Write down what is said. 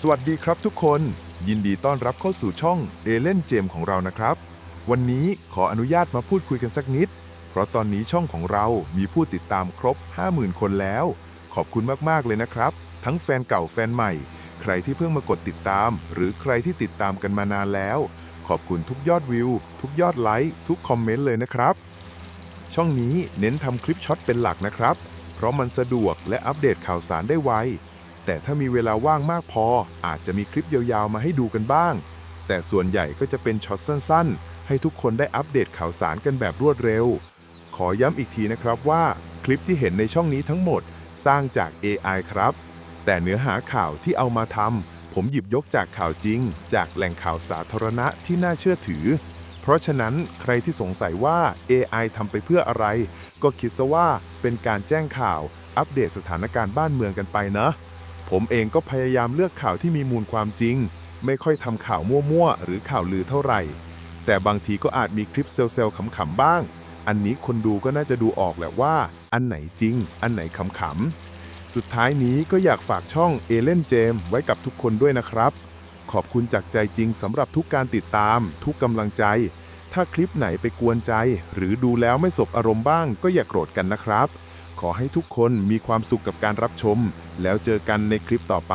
สวัสดีครับทุกคน ยินดีต้อนรับเข้าสู่ช่องเอเลนเจมของเรานะครับ วันนี้ขออนุญาตมาพูดคุยกันสักนิด เพราะตอนนี้ช่องของเรามีผู้ติดตามครบ 50,000 คนแล้ว ขอบคุณมากๆเลยนะครับ ทั้งแฟนเก่าแฟนใหม่ ใครที่เพิ่งมากดติดตาม หรือใครที่ติดตามกันมานานแล้ว ขอบคุณทุกยอดวิว ทุกยอดไลค์ทุกคอมเมนต์เลยนะครับ ช่องนี้เน้นทำคลิปช็อตเป็นหลักนะครับ เพราะมันสะดวกและอัปเดตข่าวสารได้ไว แต่ถ้ามีเวลาว่างมากพอ อาจจะมีคลิปยาวๆมาให้ดูกันบ้าง แต่ส่วนใหญ่ก็จะเป็นช็อตสั้นๆ ให้ทุกคนได้อัปเดตข่าวสารกันแบบรวดเร็ว ขอย้ำอีกทีนะครับว่าคลิปที่เห็นในช่องนี้ทั้งหมดสร้างจาก AI ครับ แต่เนื้อหาข่าวที่เอามาทำผมหยิบยกจากข่าวจริง จากแหล่งข่าวสาธารณะที่น่าเชื่อถือ เพราะฉะนั้นใครที่สงสัยว่า AI ทำไปเพื่ออะไร ก็คิดซะว่าเป็นการแจ้งข่าวอัปเดตสถานการณ์บ้านเมืองกันไปนะ ผมเองก็พยายามเลือกข่าวที่มีมูลความจริง ไม่ค่อยทำข่าวมั่วๆ หรือข่าวลือเท่าไหร่ แต่บางทีก็อาจมีคลิปเซลล์ขำๆบ้าง อันนี้คนดูก็น่าจะดูออกแหละว่า อันไหนจริง อันไหนขำๆ สุดท้ายนี้ก็อยากฝากช่องเอเลนเจมไว้กับทุกคนด้วยนะครับ ขอบคุณจากใจจริงสำหรับทุกการติดตาม ทุกกำลังใจ ถ้าคลิปไหนไปกวนใจ หรือดูแล้วไม่สบอารมณ์บ้างก็อย่าโกรธกันนะครับ ขอให้ทุกคนมีความสุขกับการรับชม แล้วเจอกันในคลิปต่อไป